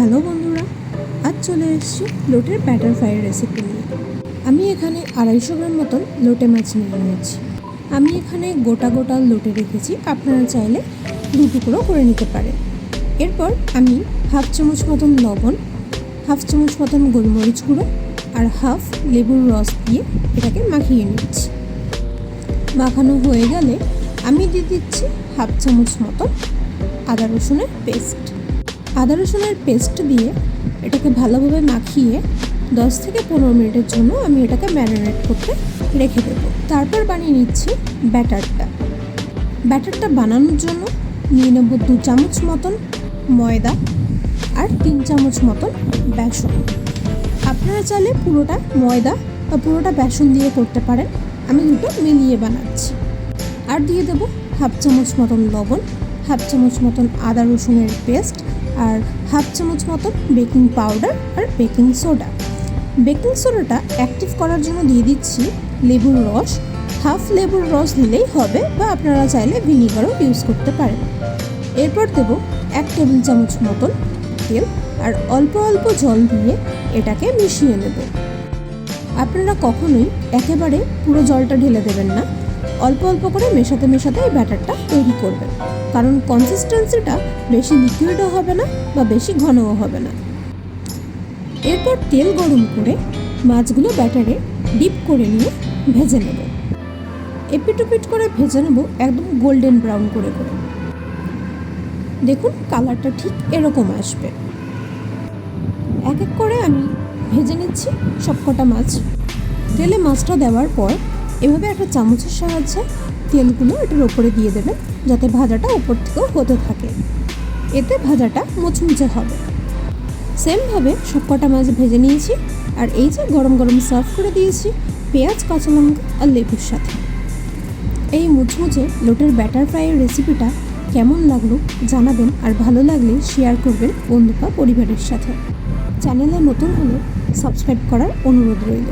Hello বন্ধুরা, আজ চলে এসেছি লোটের ব্যাটার ফ্রাইয়ের রেসিপি নিয়ে। আমি এখানে আড়াইশো গ্রাম মতন লোটে মাছ নিয়ে নিয়েছি। আমি এখানে গোটা গোটা লোটে রেখেছি, আপনারা চাইলে দু টুকরো করে নিতে পারেন। এরপর আমি হাফ চামচ মতন লবণ, হাফ চামচ মতন গোলমরিচ গুঁড়ো আর হাফ লেবুর রস দিয়ে এটাকে মাখিয়ে নিচ্ছি। মাখানো হয়ে গেলে আমি দিয়ে দিচ্ছি হাফ চামচ মতন আদা রসুনের পেস্ট আদা রসুনের পেস্ট দিয়ে এটাকে ভালোভাবে মাখিয়ে দশ থেকে পনেরো মিনিটের জন্য আমি এটাকে ম্যারিনেট করতে রেখে দেবো। তারপর বানিয়ে নিচ্ছি ব্যাটারটা। ব্যাটারটা বানানোর জন্য নিয়ে নেব দু চামচ মতন ময়দা আর তিন চামচ মতন বেসন। আপনারা চাইলে পুরোটা ময়দা বা পুরোটা বেসন দিয়ে করতে পারেন। আমি দুটো মিলিয়ে বানাচ্ছি। আর দিয়ে দেবো হাফ চামচ মতন লবণ, হাফ চামচ মতন আদা রসুনের পেস্ট আর হাফ চামচ মতন বেকিং পাউডার আর বেকিং সোডা। বেকিং সোডাটা অ্যাক্টিভ করার জন্য দিয়ে দিচ্ছি লেবুর রস। হাফ লেবুর রস দিলেই হবে বা আপনারা চাইলে ভিনিগারও ইউজ করতে পারেন। এরপর দেবো এক টেবিল চামচ মতন তেল আর অল্প অল্প জল দিয়ে এটাকে মিশিয়ে নেব। আপনারা কখনোই একেবারে পুরো জলটা ঢেলে দেবেন না। অল্প অল্প করে মেশাতে মেশাতে এই ব্যাটারটা তৈরি করবেন কারণ কনসিস্টেন্সিটা বেশি লিকুইডও হবে না বা বেশি ঘনও হবে না। এরপর তেল গরম করে মাছগুলো ব্যাটারে ডিপ করে নিয়ে ভেজে নেব। এপিটোপিট করে ভেজে নেব একদম গোল্ডেন ব্রাউন করে করে। দেখুন কালারটা ঠিক এরকম আসবে। এক এক করে আমি ভেজে নিচ্ছি সবকটা মাছ। তেলে মাছটা দেওয়ার পর এভাবে একটা চামচের সাহায্যে তেলগুলো এটার ওপরে দিয়ে দেবেন, যাতে ভাজাটা ওপর থেকেও হতে থাকে। এতে ভাজাটা মুচমুচে হবে। সেমভাবে সবকটা মাছ ভেজে নিয়েছি, আর এই যে গরম গরম সার্ভ করে দিয়েছি পেঁয়াজ কাঁচা লঙ্কা আর লেবুর সাথে। এই মুচমুচে লোটের ব্যাটার ফ্রাইয়ের রেসিপিটা কেমন লাগল জানাবেন, আর ভালো লাগলে শেয়ার করবেন বন্ধু বা পরিবারের সাথে। চ্যানেলে নতুন হলে সাবস্ক্রাইব করার অনুরোধ রইল।